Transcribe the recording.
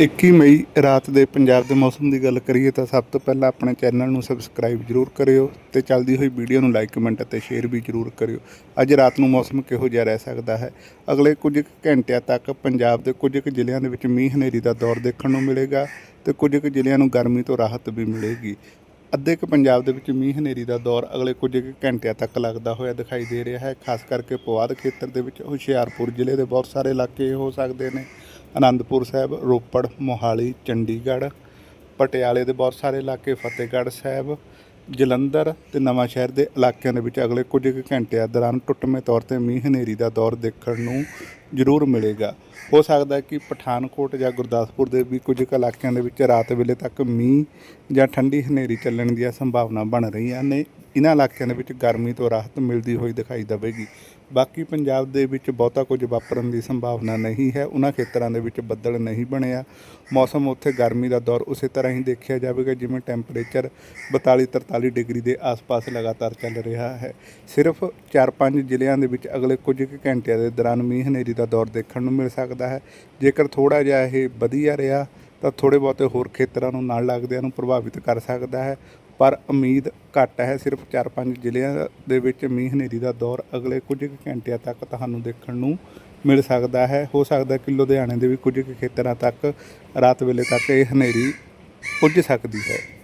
21 ਮਈ ਰਾਤ ਦੇ ਪੰਜਾਬ ਦੇ ਮੌਸਮ ਦੀ ਗੱਲ ਕਰੀਏ ਤਾਂ ਸਭ ਤੋਂ ਪਹਿਲਾਂ ਆਪਣੇ ਚੈਨਲ ਨੂੰ ਸਬਸਕ੍ਰਾਈਬ ਜਰੂਰ ਕਰਿਓ ਤੇ ਚੱਲਦੀ ਹੋਈ ਵੀਡੀਓ ਨੂੰ ਲਾਈਕ ਕਮੈਂਟ ਅਤੇ ਸ਼ੇਅਰ ਵੀ ਜਰੂਰ ਕਰਿਓ। ਅੱਜ ਰਾਤ ਨੂੰ ਮੌਸਮ ਕਿਹੋ ਜਿਹਾ ਰਹਿ ਸਕਦਾ ਹੈ? ਅਗਲੇ ਕੁਝ ਕੁ ਘੰਟਿਆਂ ਤੱਕ ਪੰਜਾਬ ਦੇ ਕੁਝ ਕੁ ਜ਼ਿਲ੍ਹਿਆਂ ਦੇ ਵਿੱਚ ਮੀਂਹ ਹਨੇਰੀ ਦਾ ਦੌਰ ਦੇਖਣ ਨੂੰ ਮਿਲੇਗਾ ਤੇ ਕੁਝ ਕੁ ਜ਼ਿਲ੍ਹਿਆਂ ਨੂੰ ਗਰਮੀ ਤੋਂ ਰਾਹਤ ਵੀ ਮਿਲੇਗੀ। ਅੱਧੇ ਕੁ ਪੰਜਾਬ ਦੇ ਵਿੱਚ ਮੀਂਹ ਹਨੇਰੀ ਦਾ ਦੌਰ ਅਗਲੇ ਕੁਝ ਕੁ ਘੰਟਿਆਂ ਤੱਕ ਲੱਗਦਾ ਹੋਇਆ ਦਿਖਾਈ ਦੇ ਰਿਹਾ ਹੈ। ਖਾਸ ਕਰਕੇ ਪੁਆਧ ਖੇਤਰ ਦੇ ਵਿੱਚ ਹੁਸ਼ਿਆਰਪੁਰ ਜ਼ਿਲ੍ਹੇ ਦੇ ਬਹੁਤ ਸਾਰੇ ਇਲਾਕੇ ਹੋ ਸਕਦੇ ਨੇ। ਅਨੰਦਪੁਰ ਸਾਹਿਬ, ਰੋਪੜ, ਮੋਹਾਲੀ, ਚੰਡੀਗੜ੍ਹ, ਪਟਿਆਲੇ ਦੇ ਬਹੁਤ ਸਾਰੇ ਇਲਾਕੇ, ਫਤਿਹਗੜ੍ਹ ਸਾਹਿਬ, ਜਲੰਧਰ ਤੇ ਨਵਾਂ ਸ਼ਹਿਰ ਦੇ ਇਲਾਕਿਆਂ ਦੇ ਵਿੱਚ ਅਗਲੇ ਕੁਝ ਕੁ ਘੰਟਿਆਂ ਦੌਰਾਨ ਟੁੱਟਵੇਂ ਤੌਰ ਤੇ ਮੀਂਹ ਹਨੇਰੀ ਦਾ ਦੌਰ ਦੇਖਣ ਨੂੰ ਜ਼ਰੂਰ ਮਿਲੇਗਾ। ਹੋ ਸਕਦਾ ਕਿ ਪਠਾਨਕੋਟ ਜਾਂ ਗੁਰਦਾਸਪੁਰ ਦੇ ਵੀ ਕੁਝ ਕੁ ਇਲਾਕਿਆਂ ਦੇ ਵਿੱਚ ਰਾਤ ਵੇਲੇ ਤੱਕ ਮੀਂਹ ਜਾਂ ਠੰਡੀ ਹਨੇਰੀ ਚੱਲਣ ਦੀਆਂ ਸੰਭਾਵਨਾ ਬਣ ਰਹੀਆਂ ਨੇ। ਇਹਨਾਂ ਇਲਾਕਿਆਂ ਦੇ ਵਿੱਚ ਗਰਮੀ ਤੋਂ ਰਾਹਤ ਮਿਲਦੀ ਹੋਈ ਦਿਖਾਈ ਦੇਵੇਗੀ। ਬਾਕੀ ਪੰਜਾਬ ਦੇ ਵਿੱਚ ਬਹੁਤਾ ਕੁਝ ਵਾਪਰਨ ਦੀ ਸੰਭਾਵਨਾ ਨਹੀਂ ਹੈ। ਉਹਨਾਂ ਖੇਤਰਾਂ ਦੇ ਵਿੱਚ ਬੱਦਲ ਨਹੀਂ ਬਣਿਆ। ਮੌਸਮ ਉੱਥੇ ਗਰਮੀ ਦਾ ਦੌਰ ਉਸੇ ਤਰ੍ਹਾਂ ਹੀ ਦੇਖਿਆ ਜਾਵੇਗਾ, ਜਿਵੇਂ ਟੈਂਪਰੇਚਰ 42 43 ਡਿਗਰੀ ਦੇ ਆਸ-ਪਾਸ ਲਗਾਤਾਰ ਚੱਲ ਰਿਹਾ ਹੈ। ਸਿਰਫ 4-5 ਜ਼ਿਲ੍ਹਿਆਂ ਦੇ ਵਿੱਚ ਅਗਲੇ ਕੁਝ ਕੁ ਘੰਟਿਆਂ ਦੇ ਦੌਰਾਨ ਮੀਂਹ ਹਨੇਰੀ ਦਾ ਦੌਰ ਦੇਖਣ ਨੂੰ ਮਿਲ ਸਕਦਾ ਹੈ। ਜੇਕਰ ਥੋੜਾ ਜਿਹਾ ਇਹ ਵਧੀਆ ਰਿਹਾ, ਤਾਂ ਥੋੜੇ ਬਹੁਤੇ ਹੋਰ ਖੇਤਰਾਂ ਨੂੰ, ਨਾਲ ਲੱਗਦਿਆਂ ਨੂੰ ਪ੍ਰਭਾਵਿਤ ਕਰ ਸਕਦਾ ਹੈ। ਪਰ ਉਮੀਦ ਘੱਟ ਹੈ, ਸਿਰਫ 4-5 ਜ਼ਿਲ੍ਹਿਆਂ ਦੇ ਵਿੱਚ ਮੀਂਹ ਹਨੇਰੀ ਦਾ ਦੌਰ ਅਗਲੇ ਕੁਝ ਕੁ ਘੰਟਿਆਂ ਤੱਕ ਤੁਹਾਨੂੰ ਦੇਖਣ ਨੂੰ ਮਿਲ ਸਕਦਾ ਹੈ। ਹੋ ਸਕਦਾ ਕਿ ਲੁਧਿਆਣੇ ਦੇ ਵੀ ਕੁਝ ਕੁ ਖੇਤਰਾਂ ਤੱਕ ਰਾਤ ਵੇਲੇ ਤੱਕ ਇਹ ਹਨੇਰੀ ਪੁੱਜ ਸਕਦੀ ਹੈ।